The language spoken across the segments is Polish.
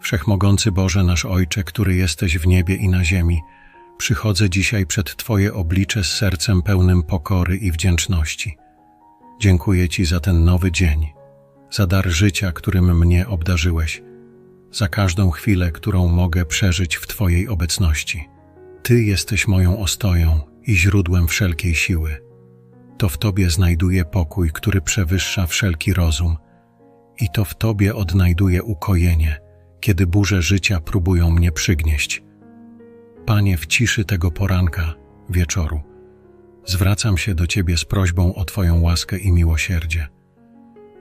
Wszechmogący Boże, nasz Ojcze, który jesteś w niebie i na ziemi, przychodzę dzisiaj przed Twoje oblicze z sercem pełnym pokory i wdzięczności. Dziękuję Ci za ten nowy dzień, za dar życia, którym mnie obdarzyłeś, za każdą chwilę, którą mogę przeżyć w Twojej obecności. Ty jesteś moją ostoją i źródłem wszelkiej siły. To w Tobie znajduję pokój, który przewyższa wszelki rozum, i to w Tobie odnajduję ukojenie, kiedy burze życia próbują mnie przygnieść. Panie, w ciszy tego poranka, wieczoru, zwracam się do Ciebie z prośbą o Twoją łaskę i miłosierdzie.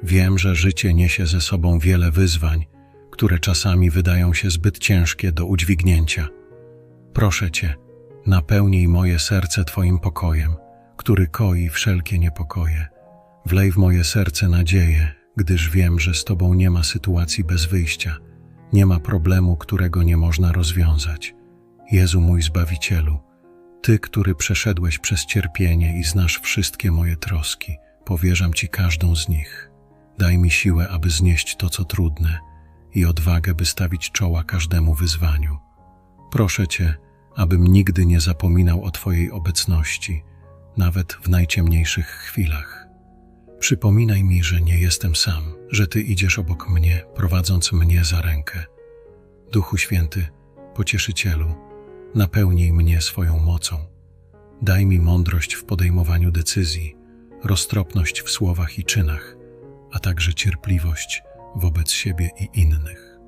Wiem, że życie niesie ze sobą wiele wyzwań, które czasami wydają się zbyt ciężkie do udźwignięcia. Proszę Cię, napełnij moje serce Twoim pokojem, który koi wszelkie niepokoje. Wlej w moje serce nadzieję, gdyż wiem, że z Tobą nie ma sytuacji bez wyjścia, nie ma problemu, którego nie można rozwiązać. Jezu mój Zbawicielu, Ty, który przeszedłeś przez cierpienie i znasz wszystkie moje troski, powierzam Ci każdą z nich. Daj mi siłę, aby znieść to, co trudne i odwagę, by stawić czoła każdemu wyzwaniu. Proszę Cię, abym nigdy nie zapominał o Twojej obecności, nawet w najciemniejszych chwilach. Przypominaj mi, że nie jestem sam, że Ty idziesz obok mnie, prowadząc mnie za rękę. Duchu Święty, Pocieszycielu, napełnij mnie swoją mocą. Daj mi mądrość w podejmowaniu decyzji, roztropność w słowach i czynach, a także cierpliwość wobec siebie i innych.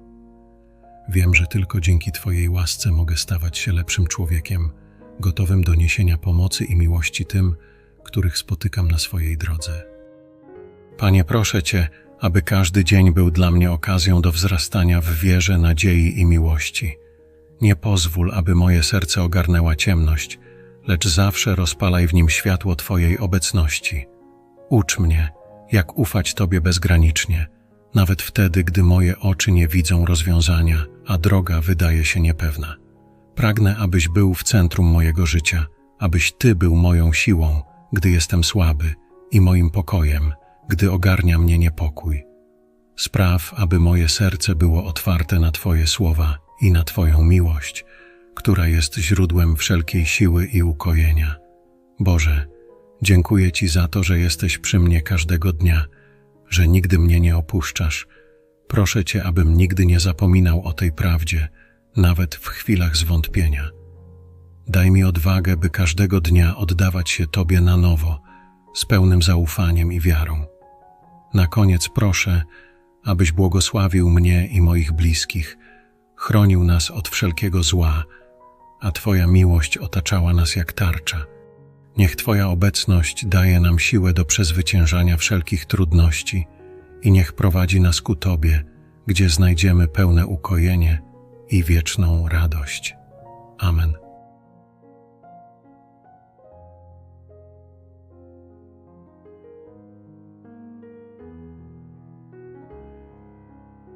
Wiem, że tylko dzięki Twojej łasce mogę stawać się lepszym człowiekiem, gotowym do niesienia pomocy i miłości tym, których spotykam na swojej drodze. Panie, proszę Cię, aby każdy dzień był dla mnie okazją do wzrastania w wierze, nadziei i miłości. Nie pozwól, aby moje serce ogarnęła ciemność, lecz zawsze rozpalaj w nim światło Twojej obecności. Ucz mnie, jak ufać Tobie bezgranicznie, nawet wtedy, gdy moje oczy nie widzą rozwiązania, a droga wydaje się niepewna. Pragnę, abyś był w centrum mojego życia, abyś Ty był moją siłą, gdy jestem słaby, i moim pokojem, gdy ogarnia mnie niepokój. Spraw, aby moje serce było otwarte na Twoje słowa i na Twoją miłość, która jest źródłem wszelkiej siły i ukojenia. Boże, dziękuję Ci za to, że jesteś przy mnie każdego dnia, że nigdy mnie nie opuszczasz. Proszę Cię, abym nigdy nie zapominał o tej prawdzie, nawet w chwilach zwątpienia. Daj mi odwagę, by każdego dnia oddawać się Tobie na nowo, z pełnym zaufaniem i wiarą. Na koniec proszę, abyś błogosławił mnie i moich bliskich, chronił nas od wszelkiego zła, a Twoja miłość otaczała nas jak tarcza. Niech Twoja obecność daje nam siłę do przezwyciężania wszelkich trudności i niech prowadzi nas ku Tobie, gdzie znajdziemy pełne ukojenie i wieczną radość. Amen.